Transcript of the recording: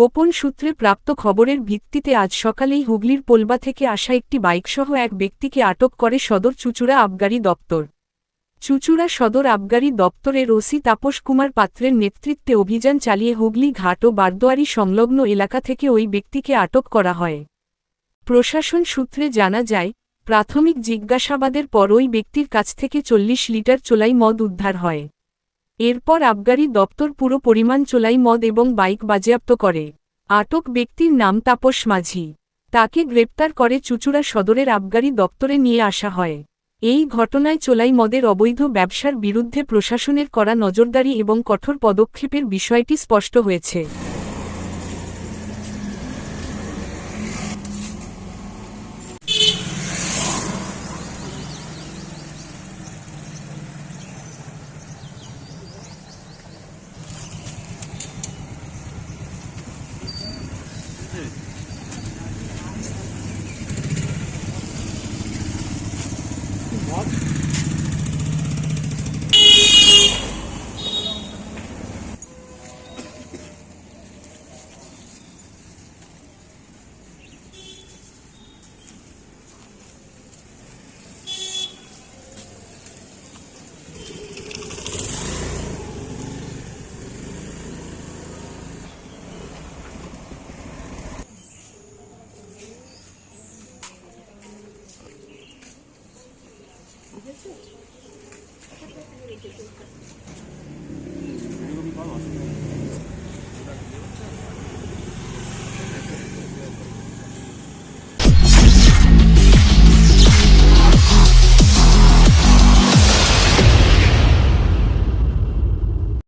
গোপন সূত্রে প্রাপ্ত খবরের ভিত্তিতে আজ সকালেই হুগলির পোলবা থেকে আসা একটি বাইকসহ এক ব্যক্তিকে আটক করে সদর চুচুড়া আবগারি দপ্তর। চুচুড়া সদর আবগারি দপ্তরের ওসি তাপস কুমার পাত্রের নেতৃত্বে অভিযান চালিয়ে হুগলি ঘাট ও বারদোয়ারি সংলগ্ন এলাকা থেকে ওই ব্যক্তিকে আটক করা হয়। প্রশাসন সূত্রে জানা যায়, প্রাথমিক জিজ্ঞাসাবাদের পর ওই ব্যক্তির কাছ থেকে চল্লিশ লিটার চোলাই মদ উদ্ধার হয়। এরপর আবগারি দপ্তর পুরো পরিমাণ চোলাই মদ এবং বাইক বাজেয়াপ্ত করে। আটক ব্যক্তির নাম তাপস মাঝি। তাকে গ্রেপ্তার করে চুচুড়া সদরের আবগারি দপ্তরে নিয়ে আসা হয়। এই ঘটনায় চোলাই মদের অবৈধ ব্যবসার বিরুদ্ধে প্রশাসনের করা নজরদারি এবং কঠোর পদক্ষেপের বিষয়টি স্পষ্ট হয়েছে।